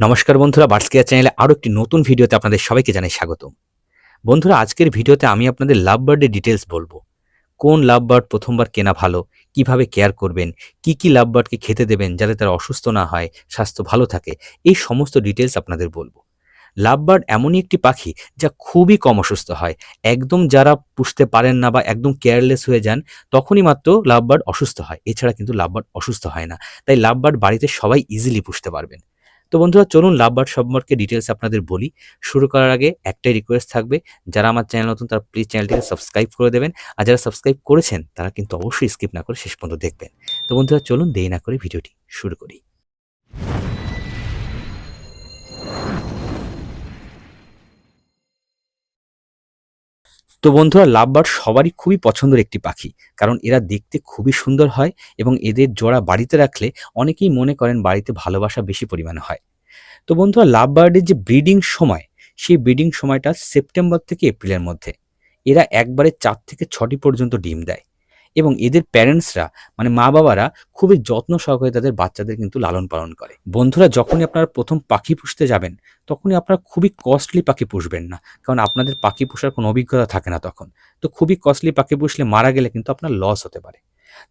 নমস্কার বন্ধুরা birds care চ্যানেলে আরও একটি নতুন ভিডিওতে আপনাদের সবাইকে জানাই স্বাগতম। বন্ধুরা, আজকের ভিডিওতে আমি আপনাদের লাভ বার্ডের ডিটেলস বলব। কোন লাভ বার্ড প্রথমবার কেনা ভালো, কীভাবে কেয়ার করবেন, কি কি লাভ বার্ডকে খেতে দেবেন যাতে তারা অসুস্থ না হয়, স্বাস্থ্য ভালো থাকে, এই সমস্ত ডিটেলস আপনাদের বলব। লাভ বার্ড এমনই একটি পাখি যা খুবই কম অসুস্থ হয়। একদম যারা পুষতে পারেন না বা একদম কেয়ারলেস হয়ে যান, তখনই মাত্র লাভ বার্ড অসুস্থ হয়। এছাড়া কিন্তু লাভ বার্ড অসুস্থ হয় না। তাই লাভ বার্ড বাড়িতে সবাই ইজিলি পুষতে পারবেন। তো বন্ধুরা, চলুন লাভবার্ড সম্পর্কে ডিটেলস আপনাদের বলি। শুরু করার আগে একটাই রিকোয়েস্ট থাকবে, যারা আমার চ্যানেল নতুন, তারা প্লিজ চ্যানেলটিকে সাবস্ক্রাইব করে দেবেন। আর যারা সাবস্ক্রাইব করেছেন, তারা কিন্তু অবশ্যই স্কিপ না করে শেষ পর্যন্ত দেখবেন। তো বন্ধুরা, চলুন দেরি না করে ভিডিওটি শুরু করি। তো বন্ধুরা লাভবার্ড সবারই খুবই পছন্দের একটি পাখি, কারণ এরা দেখতে খুবই সুন্দর হয় এবং এদের জোড়া বাড়িতে রাখলে অনেকেই মনে করেন বাড়িতে ভালোবাসা বেশি পরিমাণে হয়। তো বন্ধুরা লাভ বার্ডের যে ব্রিডিং সময়, সেই ব্রিডিং সময়টা সেপ্টেম্বর থেকে এপ্রিলের মধ্যে। এরা একবারে চার থেকে ছটি পর্যন্ত ডিম দেয়। এবং এদের প্যারেন্টসরা মানে মা বাবারা খুবই যত্ন সহকারে তাদের বাচ্চাদের কিন্তু লালন পালন করে। বন্ধুরা, যখনই আপনারা প্রথম পাখি পুষতে যাবেন, তখনই আপনারা খুবই কস্টলি পাখি পুষবেন না। কারণ আপনাদের পাখি পোষার কোনো অভিজ্ঞতা থাকে না তখন। তো খুবই কস্টলি পাখি পুষলে মারা গেলে কিন্তু আপনার লস হতে পারে।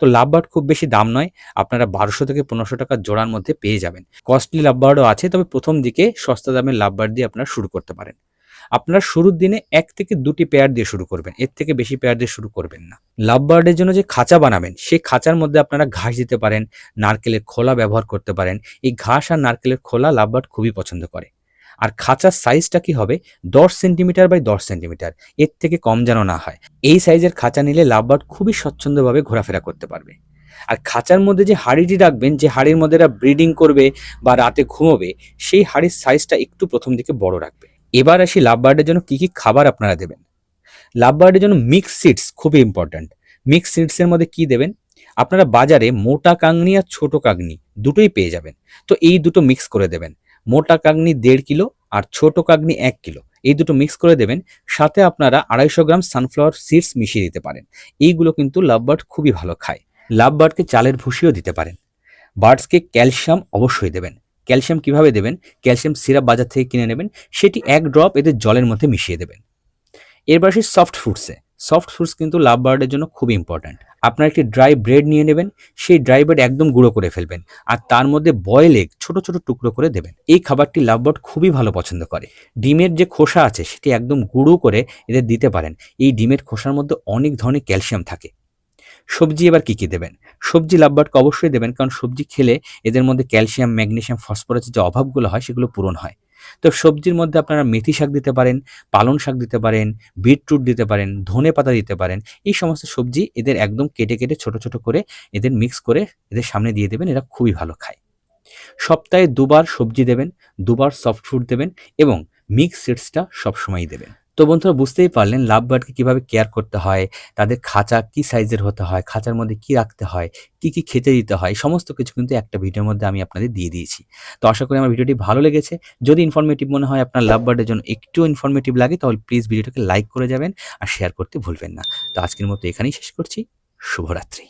তো লাভবার্ড খুব বেশি দাম নয়, আপনারা বারোশো থেকে পনেরোশো টাকা জোড়ার মধ্যে পেয়ে যাবেন। কস্টলি লাভবার্ডও আছে, তবে প্রথম দিকে সস্তা দামের লাভবার্ড দিয়ে আপনারা শুরু করতে পারেন। আপনারা শুরুর দিনে এক থেকে দুটি পেয়ার দিয়ে শুরু করবেন। এর থেকে বেশি পেয়ার দিয়ে শুরু করবেন না। লাভ বার্ডের জন্য যে খাঁচা বানাবেন, সেই খাঁচার মধ্যে আপনারা ঘাস দিতে পারেন, নারকেলের খোলা ব্যবহার করতে পারেন। এই ঘাস আর নারকেলের খোলা লাভ বার্ড খুবই পছন্দ করে। আর খাঁচার সাইজটা কি হবে? দশ সেন্টিমিটার বাই দশ সেন্টিমিটার এর থেকে কম যেন না হয়। এই সাইজের খাঁচা নিলে লাভবার্ড খুবই স্বচ্ছন্দভাবে ঘোরাফেরা করতে পারবে। আর খাঁচার মধ্যে যে হাড়িটি রাখবেন, যে হাড়ির মধ্যে ব্রিডিং করবে বা রাতে ঘুমোবে, সেই হাড়ির সাইজটা একটু প্রথম দিকে বড় রাখবে। এবার আসি লাভ বার্ডের জন্য কি কি খাবার আপনারা দেবেন? লাভ বার্ডের জন্য মিক্স সিডস খুবই ইম্পর্ট্যান্ট মিক্স সিডসের মধ্যে কি দেবেন? আপনারা বাজারে মোটা কাংনি আর ছোট কাগনি দুটোই পেয়ে যাবেন। তো এই দুটো মিক্স করে দেবেন। মোটা কাগনি দেড় কিলো আর ছোট কাগনি এক কিলো। এই দুটো মিক্স করে দেবেন। সাথে আপনারা আড়াইশো গ্রাম সানফ্লাওয়ার সিডস মিশিয়ে দিতে পারেন। এইগুলো কিন্তু লাভ বার্ড খুবই ভালো খায়। লাভ বার্ডকে চালের ভুসিও দিতে পারেন। বার্ডসকে ক্যালসিয়াম অবশ্যই দেবেন। ক্যালসিয়াম কীভাবে দেবেন? ক্যালসিয়াম সিরাপ বাজার থেকে কিনে নেবেন। সেটি এক ড্রপ এদের জলের মধ্যে মিশিয়ে দেবেন। এরপর আসি সফট ফুডসে সফট ফুডস কিন্তু লাভ বার্ডের জন্য খুব ইম্পর্ট্যান্ট আপনার একটি ড্রাই ব্রেড নিয়ে নেবেন। সেই ড্রাই ব্রেড একদম গুঁড়ো করে ফেলবেন। আর তার মধ্যে বয়েল এগ ছোট ছোট টুকরো করে দেবেন। এই খাবারটি লাভ বার্ড খুবই ভালো পছন্দ করে। ডিমের যে খোসা আছে, সেটি একদম গুঁড়ো করে এদের দিতে পারেন। এই ডিমের খোসার মধ্যে অনেক ধরনের ক্যালসিয়াম থাকে। সবজি এবার কি কি দেবেন? সবজি লাভবার্ডকে অবশ্যই দেবেন, কারণ সবজি খেলে এদের মধ্যে ক্যালসিয়াম, ম্যাগনেশিয়াম ফসফরাসের যে অভাবগুলো হয় সেগুলো পূরণ হয়। তো সবজির মধ্যে আপনারা মেথি শাক দিতে পারেন, পালং শাক দিতে পারেন, বিটরুট দিতে পারেন, ধনে পাতা দিতে পারেন, এই সমস্ত সবজি এদের একদম কেটে কেটে ছোট ছোট করে এদের মিক্স করে এদের সামনে দিয়ে দেবেন, এরা খুবই ভালো খায়। সপ্তাহে দুবার সবজি দেবেন, দুবার সফট ফুড দেবেন এবং মিক্স সিডসটা সবসময়ই দেবেন। তো বন্ধুরা বুঝতেই পারলেন লাভ বার্ডকে কীভাবে কেয়ার করতে হয়, তাদের খাঁচা কি সাইজের হতে হয়, খাঁচার মধ্যে কি রাখতে হয়, কি কি খেতে দিতে হয়, সমস্ত কিছু কিন্তু একটা ভিডিওর মধ্যে আমি আপনাদের দিয়ে দিয়েছি। তো আশা করি আমার ভিডিওটি ভালো লেগেছে। যদি ইনফরমেটিভ মনে হয় আপনার লাভ বার্ডের জন্য একটু ইনফরমেটিভ লাগে, তাহলে প্লিজ ভিডিওটাকে লাইক করে যাবেন আর শেয়ার করতে ভুলবেন না। তো আজকের মতো এখানেই শেষ করছি। শুভরাত্রি।